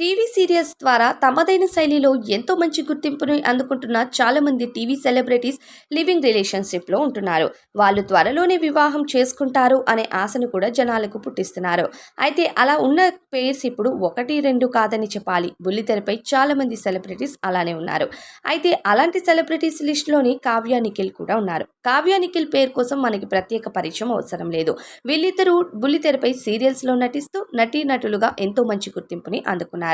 TV serials ద్వారా తమదైన శైలిలో ఎంతో మంచి గుర్తింపుని అందుకుంటున్న చాలామంది టీవీ సెలబ్రిటీస్ లివింగ్ రిలేషన్షిప్లో ఉంటున్నారు. వాళ్ళు త్వరలోనే వివాహం చేసుకుంటారు అనే ఆశను కూడా జనాలకు పుట్టిస్తున్నారు. అయితే అలా ఉన్న పేర్స్ ఇప్పుడు ఒకటి రెండు కాదని చెప్పాలి. బుల్లితెరపై చాలామంది సెలబ్రిటీస్ అలానే ఉన్నారు. అయితే అలాంటి సెలబ్రిటీస్ లిస్టులోని కావ్య నిఖిల్ కూడా ఉన్నారు. కావ్య నిఖిల్ పేరు కోసం మనకి ప్రత్యేక పరిచయం అవసరం లేదు. వీళ్ళిద్దరూ బుల్లితెరపై సీరియల్స్లో నటిస్తూ నటీనటులుగా ఎంతో మంచి గుర్తింపుని అందుకున్నారు.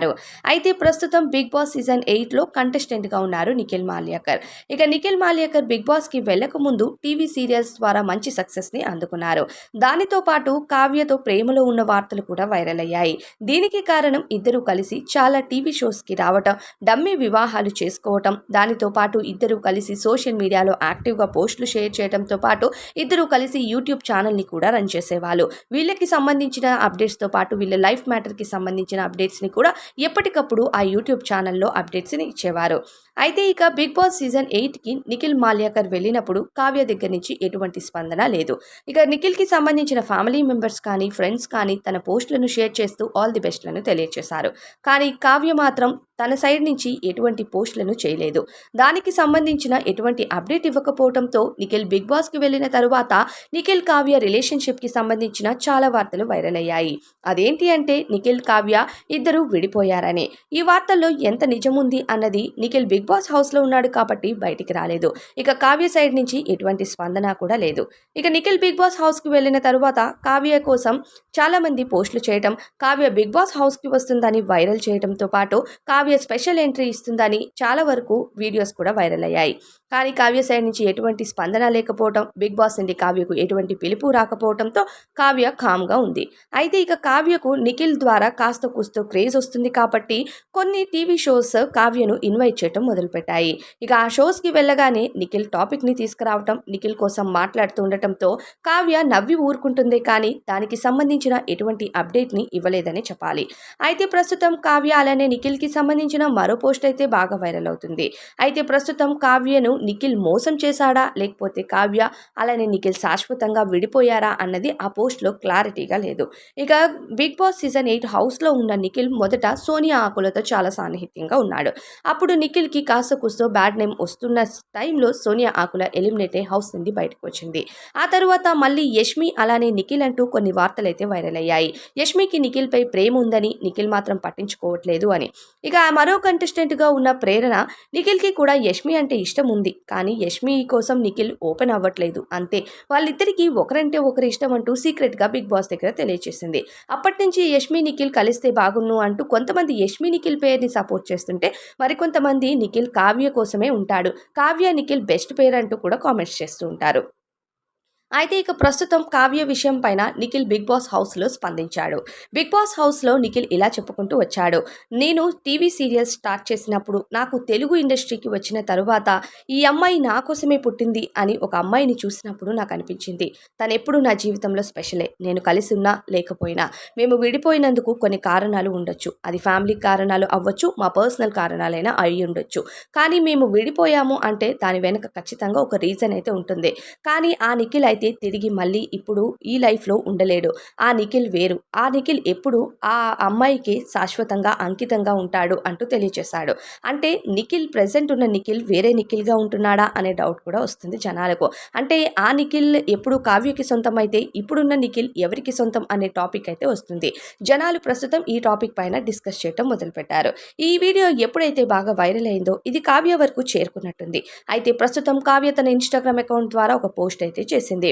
అయితే ప్రస్తుతం బిగ్ బాస్ సీజన్ ఎయిట్లో కంటెస్టెంట్గా ఉన్నారు నిఖిల్ మాల్యాకర్. ఇక నిఖిల్ మాల్యాకర్ బిగ్ బాస్కి వెళ్ళక ముందు టీవీ సీరియల్స్ ద్వారా మంచి సక్సెస్ని అందుకున్నారు. దానితో పాటు కావ్యతో ప్రేమలో ఉన్న వార్తలు కూడా వైరల్ అయ్యాయి. దీనికి కారణం ఇద్దరు కలిసి చాలా టీవీ షోస్కి రావటం డమ్మీ వివాహాలు చేసుకోవటం దానితో పాటు ఇద్దరు కలిసి సోషల్ మీడియాలో యాక్టివ్గా పోస్టులు షేర్ చేయడంతో పాటు ఇద్దరు కలిసి యూట్యూబ్ ఛానల్ని కూడా రన్ చేసేవాళ్ళు. వీళ్ళకి సంబంధించిన అప్డేట్స్తో పాటు వీళ్ళ లైఫ్ మ్యాటర్కి సంబంధించిన అప్డేట్స్ని కూడా ఎప్పటికప్పుడు ఆ యూట్యూబ్ ఛానల్లో అప్డేట్స్ని ఇచ్చేవారు. అయితే ఇక బిగ్ బాస్ సీజన్ ఎయిట్కి నిఖిల్ మాల్యాకర్ వెళ్ళినప్పుడు కావ్య దగ్గర నుంచి ఎటువంటి స్పందన లేదు. ఇక నిఖిల్కి సంబంధించిన ఫ్యామిలీ మెంబర్స్ కానీ ఫ్రెండ్స్ కానీ తన పోస్టులను షేర్ చేస్తూ ఆల్ ది బెస్ట్లను తెలియజేశారు కానీ కావ్య మాత్రం తన సైడ్ నుంచి ఎటువంటి పోస్టులను చేయలేదు. దానికి సంబంధించిన ఎటువంటి అప్డేట్ ఇవ్వకపోవడంతో నిఖిల్ బిగ్ బాస్కి వెళ్ళిన తరువాత నిఖిల్ కావ్య రిలేషన్షిప్కి సంబంధించిన చాలా వార్తలు వైరల్ అయ్యాయి. అదేంటి అంటే నిఖిల్ కావ్య ఇద్దరు విడిపోయారని. ఈ వార్తల్లో ఎంత నిజముంది అన్నది నిఖిల్ బిగ్ బాస్ హౌస్లో ఉన్నాడు కాబట్టి బయటికి రాలేదు. ఇక కావ్య సైడ్ నుంచి ఎటువంటి స్పందన కూడా లేదు. ఇక నిఖిల్ బిగ్ బాస్ హౌస్కి వెళ్ళిన తరువాత కావ్య కోసం చాలామంది పోస్టులు చేయడం కావ్య బిగ్ బాస్ హౌస్కి వస్తుందని వైరల్ చేయడంతో పాటు కావ్య కావ్య స్పెషల్ ఎంట్రీ ఇస్తుందని చాలా వరకు వీడియోస్ కూడా వైరల్ అయ్యాయి. కానీ కావ్య సైడ్ నుంచి ఎటువంటి స్పందన లేకపోవడం బిగ్ బాస్ నుండి కావ్యకు ఎటువంటి పిలుపు రాకపోవడంతో కావ్య కామ్గా ఉంది. అయితే ఇక కావ్యకు నిఖిల్ ద్వారా కాస్త కూస్తో క్రేజ్ వస్తుంది కాబట్టి కొన్ని టీవీ షోస్ కావ్యను ఇన్వైట్ చేయడం మొదలుపెట్టాయి. ఇక ఆ షోస్కి వెళ్ళగానే నిఖిల్ టాపిక్ని తీసుకురావటం నిఖిల్ కోసం మాట్లాడుతూ ఉండటంతో కావ్య నవ్వి ఊరుకుంటుంది కానీ దానికి సంబంధించిన ఎటువంటి అప్డేట్ని ఇవ్వలేదని చెప్పాలి. అయితే ప్రస్తుతం కావ్య అలానే నిఖిల్కి సంబంధించిన మరో పోస్ట్ అయితే బాగా వైరల్ అవుతుంది. అయితే ప్రస్తుతం కావ్యను నిఖిల్ మోసం చేశాడా? లేకపోతే కావ్య అలానే నిఖిల్ శాశ్వతంగా విడిపోయారా? అన్నది ఆ పోస్ట్లో క్లారిటీగా లేదు. ఇక బిగ్ బాస్ సీజన్ ఎయిట్ హౌస్లో ఉన్న నిఖిల్ మొదట సోనియా ఆకులతో చాలా సాన్నిహిత్యంగా ఉన్నాడు. అప్పుడు నిఖిల్కి కాస్త కూస్తో బ్యాడ్ నేమ్ వస్తున్న టైంలో సోనియా ఆకుల ఎలిమినేట్ అయి హౌస్ నుండి బయటకు వచ్చింది. ఆ తర్వాత మళ్ళీ యష్మి అలానే నిఖిల్ అంటూ కొన్ని వార్తలు అయితే వైరల్ అయ్యాయి. యష్మికి నిఖిల్పై ప్రేమ ఉందని నిఖిల్ మాత్రం పట్టించుకోవట్లేదు అని. ఇక మరో కంటెస్టెంట్గా ఉన్న ప్రేరణ నిఖిల్కి కూడా యష్మి అంటే ఇష్టం ఉంది. కానీ యష్మి కోసం నిఖిల్ ఓపెన్ అవ్వట్లేదు. అంతే. వాళ్ళిద్దరికీ ఒకరంటే ఒకరి ఇష్టం అంటూ సీక్రెట్గా బిగ్ బాస్ దగ్గర తెలియజేసింది అప్పటి నుంచి యష్మి నిఖిల్ కలిస్తే బాగున్ను అంటూ కొంతమంది యష్మి నిఖిల్ పేరుని సపోర్ట్ చేస్తుంటే మరికొంతమంది నిఖిల్ కావ్య కోసమే ఉంటాడు. కావ్య నిఖిల్ బెస్ట్ పేరు అంటూ కూడా కామెంట్స్ చేస్తూ ఉంటారు. అయితే ఇక ప్రస్తుతం కావ్య విషయం పైన నిఖిల్ బిగ్ బాస్ హౌస్లో స్పందించాడు. బిగ్ బాస్ హౌస్లో నిఖిల్ ఇలా చెప్పుకుంటూ వచ్చాడు. నేను టీవీ సీరియల్స్ స్టార్ట్ చేసినప్పుడు నాకు తెలుగు ఇండస్ట్రీకి వచ్చిన తరువాత ఈ అమ్మాయి నా కోసమే పుట్టింది అని ఒక అమ్మాయిని చూసినప్పుడు నాకు అనిపించింది. తను ఎప్పుడు నా జీవితంలో స్పెషలే. నేను కలిసి ఉన్నా లేకపోయినా మేము విడిపోయినందుకు కొన్ని కారణాలు ఉండొచ్చు. అది ఫ్యామిలీ కారణాలు అవ్వచ్చు మా పర్సనల్ కారణాలైనా అయి ఉండొచ్చు. కానీ మేము విడిపోయాము అంటే దాని వెనుక ఖచ్చితంగా ఒక రీజన్ అయితే ఉంటుంది. కానీ ఆ నిఖిల్ అయితే తిరిగి మళ్ళీ ఇప్పుడు ఈ లైఫ్లో ఉండలేడు. ఆ నిఖిల్ వేరు. ఆ నిఖిల్ ఎప్పుడు ఆ అమ్మాయికి శాశ్వతంగా అంకితంగా ఉంటాడు అంటూ తెలియచేశాడు. అంటే నిఖిల్ ప్రజెంట్ ఉన్న నిఖిల్ వేరే నిఖిల్గా ఉంటున్నాడా అనే డౌట్ కూడా వస్తుంది జనాలకు. అంటే ఆ నిఖిల్ ఎప్పుడు కావ్యకి సొంతం అయితే ఇప్పుడున్న నిఖిల్ ఎవరికి సొంతం అనే టాపిక్ అయితే వస్తుంది. జనాలు ప్రస్తుతం ఈ టాపిక్ పైన డిస్కస్ చేయడం మొదలుపెట్టారు. ఈ వీడియో ఎప్పుడైతే బాగా వైరల్ అయిందో ఇది కావ్య వరకు చేరుకున్నట్టుంది. అయితే ప్రస్తుతం కావ్య తన ఇన్స్టాగ్రామ్ అకౌంట్ ద్వారా ఒక పోస్ట్ అయితే చేసింది.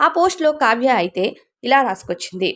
ఆ పోస్ట్లో కావ్య అయితే ఇలా రాసుకొచ్చింది.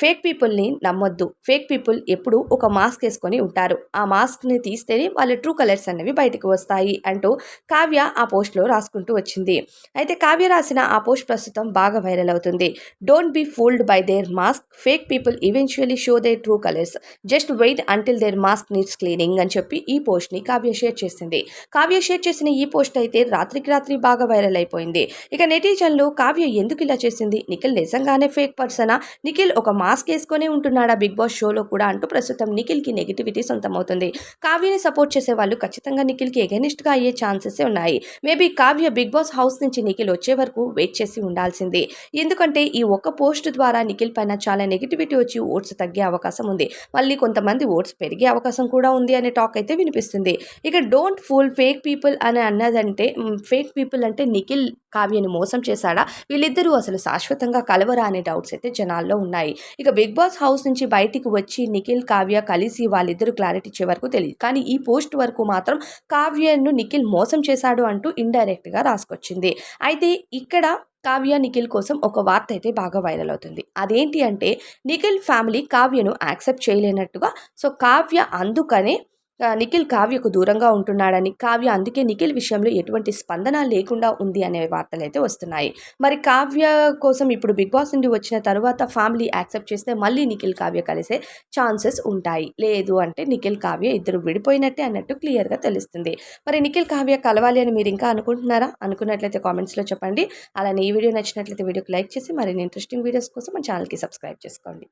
ఫేక్ పీపుల్ని నమ్మొద్దు. ఫేక్ పీపుల్ ఎప్పుడు ఒక మాస్క్ వేసుకొని ఉంటారు. ఆ మాస్క్ని తీస్తేనే వాళ్ళ ట్రూ కలర్స్ అనేవి బయటకు వస్తాయి అంటూ కావ్య ఆ పోస్ట్లో రాసుకుంటూ వచ్చింది. అయితే కావ్య రాసిన ఆ పోస్ట్ ప్రస్తుతం బాగా వైరల్ అవుతుంది. Don't be fooled by their mask fake people eventually show their true colours just wait until their mask needs cleaning అని చెప్పి ఈ పోస్ట్ని కావ్య షేర్ చేసింది. కావ్య షేర్ చేసిన ఈ పోస్ట్ అయితే రాత్రికి రాత్రి బాగా వైరల్ అయిపోయింది. ఇక నెటిజన్లు కావ్య ఎందుకు ఇలా చేసింది? నిఖిల్ నిజంగానే ఫేక్ పర్సనా? నిఖిల్ ఒక మాస్క్ వేసుకొని ఉంటున్నాడా బిగ్ బాస్ షోలో కూడా అంటూ ప్రస్తుతం నిఖిల్కి నెగిటివిటీ సొంతమవుతుంది. కావ్యని సపోర్ట్ చేసే వాళ్ళు ఖచ్చితంగా నిఖిల్కి ఎగనిస్ట్గా అయ్యే ఛాన్సెస్ ఉన్నాయి. Maybe Kavya Bigg Boss house నుంచి నిఖిల్ వచ్చే వరకు వెయిట్ చేసి ఉండాల్సింది. ఎందుకంటే ఈ ఒక్క పోస్ట్ ద్వారా నిఖిల్ పైన చాలా నెగిటివిటీ వచ్చి ఓట్స్ తగ్గే అవకాశం ఉంది. మళ్ళీ కొంతమంది ఓట్స్ పెరిగే అవకాశం కూడా ఉంది అనే టాక్ అయితే వినిపిస్తుంది. ఇక డోంట్ ఫూల్ ఫేక్ పీపుల్ అని అన్నదంటే ఫేక్ పీపుల్ అంటే నిఖిల్ కావ్యని మోసం చేశాడా? వీళ్ళిద్దరూ అసలు శాశ్వతంగా కలవరా అనే డౌట్స్ అయితే జనాల్లో ఉన్నాయి. ఇక బిగ్ బాస్ హౌస్ నుంచి బయటికి వచ్చి నిఖిల్ కావ్య కలిసి వాళ్ళిద్దరూ క్లారిటీ ఇచ్చే వరకు తెలియదు కానీ ఈ పోస్ట్ వరకు మాత్రం కావ్యను నిఖిల్ మోసం చేశాడు అంటూ ఇండైరెక్ట్గా రాసుకొచ్చింది. అయితే ఇక్కడ కావ్య నిఖిల్ కోసం ఒక వార్త అయితే బాగా వైరల్ అవుతుంది. అదేంటి అంటే నిఖిల్ ఫ్యామిలీ కావ్యను యాక్సెప్ట్ చేయలేనట్టుగా సో కావ్య అందుకనే నిఖిల్ కావ్యకు దూరంగా ఉంటున్నాడని కావ్య అందుకే నిఖిల్ విషయంలో ఎటువంటి స్పందన లేకుండా ఉంది అనే వార్తలు అయితే వస్తున్నాయి. మరి కావ్య కోసం ఇప్పుడు బిగ్ బాస్ నుండి వచ్చిన తర్వాత ఫ్యామిలీ యాక్సెప్ట్ చేస్తే మళ్ళీ నిఖిల్ కావ్య కలిసే ఛాన్సెస్ ఉంటాయి. లేదు అంటే నిఖిల్ కావ్య ఇద్దరు విడిపోయినట్టే అన్నట్టు క్లియర్గా తెలుస్తుంది. మరి నిఖిల్ కావ్య కలవాలి అని మీరు ఇంకా అనుకుంటున్నారా? అనుకున్నట్లయితే కామెంట్స్లో చెప్పండి. అలానే ఈ వీడియో నచ్చినట్లయితే వీడియోకి లైక్ చేసి మరిన్ని ఇంట్రెస్టింగ్ వీడియోస్ కోసం మన ఛానల్కి సబ్స్క్రైబ్ చేసుకోండి.